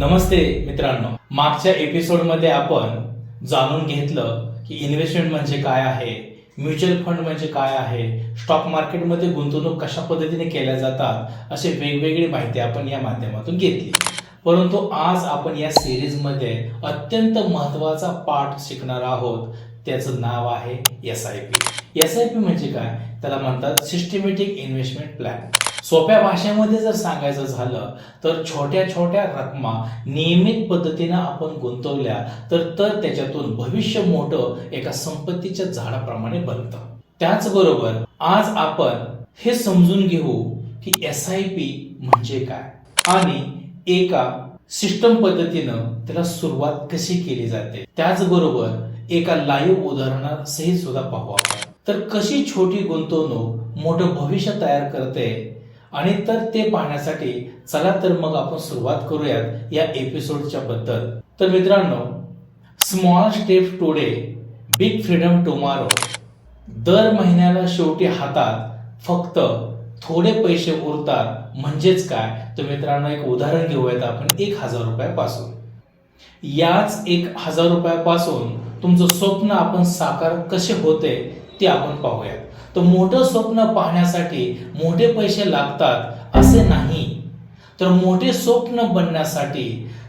नमस्ते मित्रांनो. मागच्या एपिसोडमध्ये आपण जाणून घेतलं की इन्व्हेस्टमेंट म्हणजे काय आहे म्युच्युअल फंड म्हणजे काय आहे स्टॉक मार्केटमध्ये गुंतवणूक कशा पद्धतीने केल्या जातात असे वेगवेगळी माहिती आपण या माध्यमातून घेतली. परंतु आज आपण या सिरीजमध्ये अत्यंत महत्त्वाचा पाठ शिकणार आहोत. त्याचं नाव आहे S I P S I P म्हणजे काय? त्याला म्हणतात सिस्टमॅटिक इन्व्हेस्टमेंट प्लॅन सोप्या भाषेमध्ये जर सांगायचं झालं तर छोट्या छोट्या रकमा नियमित पद्धतीनं आपण गुंतवल्या तर तर त्याच्यातून भविष्य मोठं एका संपत्तीच्या झाडाप्रमाणे बनतं. त्याचबरोबर आज आपण हे समजून घेऊ की एस आय पी म्हणजे काय आणि एका सिस्टम पद्धतीनं त्याला सुरुवात कशी केली जाते. त्याचबरोबर एका लाईव्ह उदाहरणासहित सुद्धा पाहू आपण. तर कशी छोटी गुंतवणूक मोठं भविष्य तयार करते आणि तर ते पाहण्यासाठी चला तर मग आपण सुरुवात करूयात या एपिसोडच्या बद्दल. तर मित्रांनो small step today big freedom tomorrow दर महिन्याला शेवटी हातात फक्त थोडे पैसे उरतात. म्हणजेच काय? तर मित्रांनो एक उदाहरण घेऊयात आपण. एक हजार रुपयापासून. याच एक हजार रुपयापासून तुमचं स्वप्न आपण साकार कसे होते ते आपण पाहूयात. तर मोठं स्वप्न पाहण्यासाठी मोठे पैसे लागतात असे नाही. तर मोठे स्वप्न बनण्यासाठी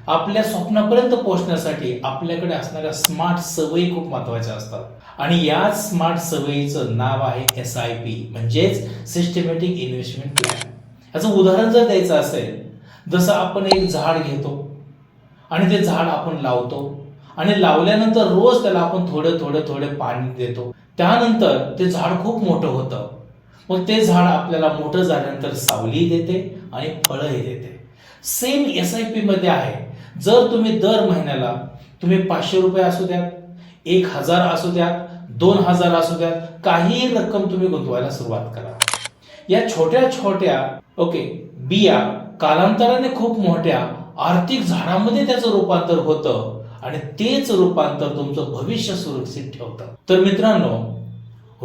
आपल्या स्वप्नापर्यंत पोहोचण्यासाठी आपल्याकडे असणाऱ्या स्मार्ट सवयी खूप महत्त्वाच्या असतात. आणि या स्मार्ट सवयीचं नाव आहे एस आय पी म्हणजेच सिस्टमॅटिक इन्व्हेस्टमेंट प्लॅन याचं उदाहरण जर द्यायचं असेल जसं आपण एक झाड घेतो आणि ते झाड आपण लावतो आणि लावल्यानंतर रोज त्याला आपण थोडं थोडं थोडे पाणी देतो त्यानंतर ते झाड खूप मोठं होतं. मग ते झाड आपल्याला मोठं झाल्यानंतर सावली देते आणि फळंही देते. सेम एस आय पी मध्ये आहे. जर तुम्ही दर महिन्याला तुम्ही पाचशे रुपये असू द्यात एक हजार असू द्यात दोन हजार असू द्यात काही रक्कम तुम्ही गुंतवायला सुरुवात करा. या छोट्या छोट्या ओके बिया कालांतराने खूप मोठ्या आर्थिक झाडामध्ये त्याचं रूपांतर होतं. आणि तेच रूपांतर तुमचं भविष्य सुरक्षित ठेवतं. तर मित्रांनो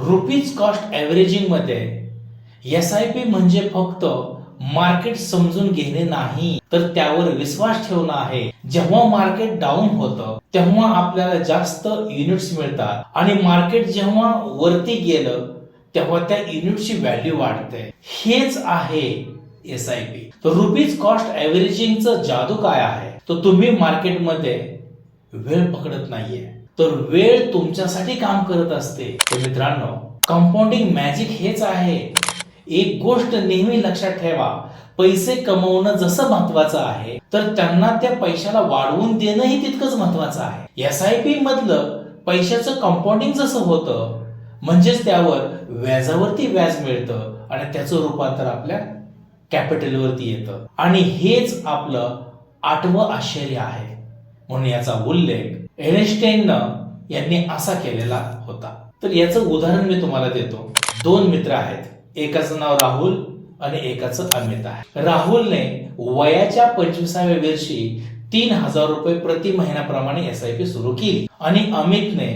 रुपीज कॉस्ट ॲव्हरेजिंगमध्ये एस आय पी म्हणजे फक्त मार्केट समजून घेणे नाही. तर त्यावर विश्वास ठेवणं आहे. जेव्हा मार्केट डाऊन होतं तेव्हा आपल्याला जास्त युनिट्स मिळतात. आणि मार्केट जेव्हा वरती गेलं तेव्हा त्या युनिटची व्हॅल्यू वाढते. हेच आहे एस आय पी तर रुपीज कॉस्ट ॲव्हरेजिंगचं जादू काय आहे? तर तुम्ही मार्केटमध्ये वेळ पकडत नाहीये. तर वेळ तुमच्यासाठी काम करत असते. तर मित्रांनो कंपाऊंडिंग मॅजिक हेच आहे. एक गोष्ट नेहमी लक्षात ठेवा. पैसे कमवणं जसं महत्वाचं आहे तर त्यांना त्या पैशाला वाढवून देणंही तितकंच महत्वाचं आहे. एस आय पी मधलं पैशाचं कंपाऊंडिंग जसं होतं म्हणजेच त्यावर व्याजावरती व्याज मिळतं आणि त्याचं रूपांतर आपल्या कॅपिटलवरती येतं. आणि हेच आपलं आठवं आश्चर्य आहे. म्हणून याचा उल्लेख एनेस्टेन यांनी असा केलेला होता. तर याचं उदाहरण मी तुम्हाला देतो. दोन मित्र आहेत. एकाचं नाव राहुल आणि एकाचं अमित आहे. राहुलने वयाच्या पंचवीसाव्या वर्षी तीन हजार रुपये प्रति महिन्याप्रमाणे एस आय पी सुरू केली. आणि अमितने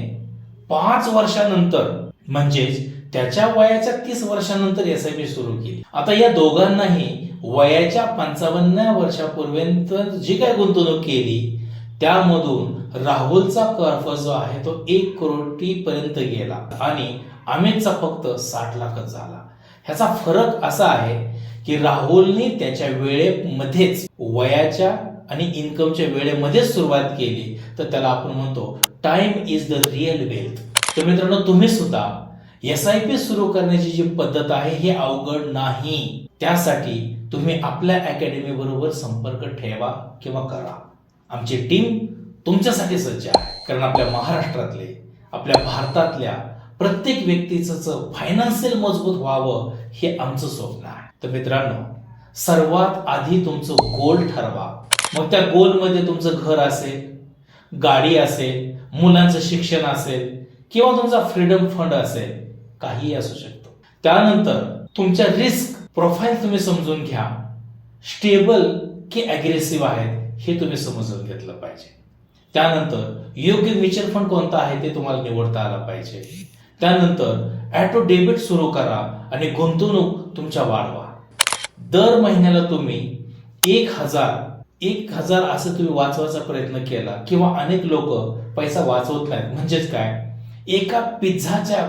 पाच वर्षानंतर म्हणजेच त्याच्या वयाच्या तीस वर्षानंतर एस आय पी सुरू केली. आता या दोघांनाही वयाच्या पंचावन्न वर्षापूर्वींत जी काय गुंतवणूक केली त्यामधून राहुलचा कर्फ जो आहे तो एक कोटी पर्यंत गेला आणि अमितचा फक्त साठ लाखच झाला. ह्याचा फरक असा आहे की राहुलने त्याच्या वेळेमध्येच वयाच्या आणि इन्कमच्या वेळेमध्येच सुरुवात केली. तर त्याला आपण म्हणतो time is the real wealth तर मित्रांनो तुम्ही सुद्धा एस आय पी सुरू करण्याची जी पद्धत आहे हे अवघड नाही. त्यासाठी तुम्ही आपल्या अकॅडमी बरोबर संपर्क ठेवा किंवा करा. आमची टीम तुमच्यासाठी सज्ज आहे. कारण आपल्या महाराष्ट्रातले आपल्या भारतातल्या प्रत्येक व्यक्तीचं फायनान्शियल मजबूत व्हावं हे आमचं स्वप्न आहे. तर मित्रांनो सर्वात आधी तुमचं गोल ठरवा. मग त्या गोलमध्ये तुमचं घर असेल गाडी असेल मुलांचं शिक्षण असेल किंवा तुमचा फ्रीडम फंड असेल काहीही असू शकतो. त्यानंतर तुमच्या रिस्क प्रोफाईल तुम्ही समजून घ्या. स्टेबल की अग्रेसिव्ह आहेत. हे तुम्ही समजून घेतलं पाहिजे. त्यानंतर योग्य म्युच्युअल फंड कोणता आहे ते तुम्हाला निवडता आला पाहिजे. त्यानंतर ॲटो डेबिट सुरू करा आणि गुंतवणूक तुमच्या वाढवा. दर महिन्याला तुम्ही एक हजार एक हजार असं तुम्ही वाचवायचा प्रयत्न केला किंवा अनेक लोक पैसा वाचवत नाहीत. म्हणजेच काय? एका पिझ्झाच्या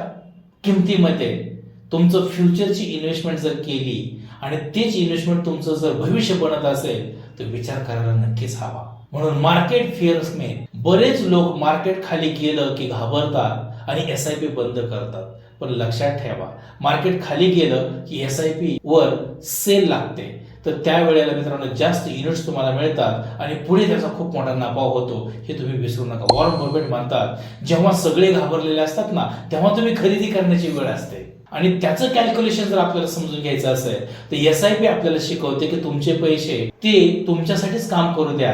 किमतीमध्ये तुमचं फ्युचरची इन्व्हेस्टमेंट जर केली आणि तेच इन्व्हेस्टमेंट तुमचं जर भविष्य बनत असेल तो विचार करायला नक्कीच हवा. म्हणून मार्केट फिअर्सने बरेच लोक मार्केट खाली गेलं की घाबरतात आणि एस आय पी बंद करतात. पण लक्षात ठेवा मार्केट खाली गेलं की एस आय पी वर सेल लागते. तर त्यावेळेला मित्रांनो जास्त युनिट्स तुम्हाला मिळतात आणि पुढे त्याचा खूप मोठा नफा होतो हे तुम्ही विसरू नका. वॉर्न बफेट म्हणतात जेव्हा सगळे घाबरलेले असतात ना तेव्हा तुम्ही खरेदी करण्याची वेळ असते. आणि त्याचं कॅल्क्युलेशन जर आपल्याला समजून घ्यायचं असेल तर एस आय पी आपल्याला शिकवते की तुमचे पैसे ते तुमच्यासाठीच काम करू द्या.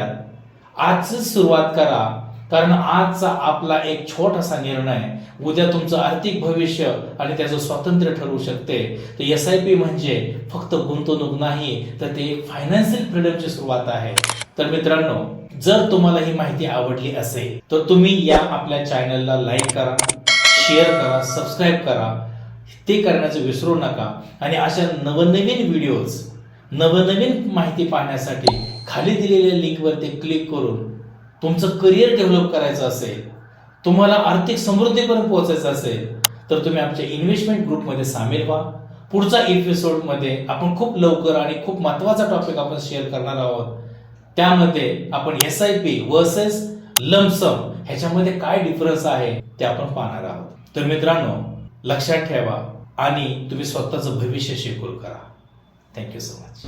आजच सुरुवात करा. कारण आजचा आपला एक छोटासा निर्णय उद्या तुमचं आर्थिक भविष्य आणि त्याचं स्वातंत्र्य ठरवू शकते. तर एस आय पी म्हणजे फक्त गुंतवणूक नाही तर ते एक फायनान्शियल फ्रीडमची सुरुवात आहे. तर मित्रांनो जर तुम्हाला ही माहिती आवडली असेल तर तुम्ही या आपल्या चॅनलला लाईक करा शेअर करा सबस्क्राईब करा. ते करण्याचं विसरू नका. आणि अशा नवनवीन व्हिडिओज नवनवीन माहिती पाहण्यासाठी खाली दिलेल्या लिंकवरती क्लिक करून तुमचं करिअर डेव्हलप करायचं असेल तुम्हाला आर्थिक समृद्धीपर्यंत पोहोचायचं असेल तर तुम्ही आमच्या इन्व्हेस्टमेंट ग्रुपमध्ये सामील व्हा. पुढचा एपिसोडमध्ये आपण खूप लवकर आणि खूप महत्त्वाचा टॉपिक आपण शेअर करणार आहोत. त्यामध्ये आपण S I P versus lump sum ह्याच्यामध्ये काय डिफरन्स आहे ते आपण पाहणार आहोत. तर मित्रांनो लक्षात ठेवा आणि तुम्ही स्वतःचं भविष्य शिकूल करा. Thank you so much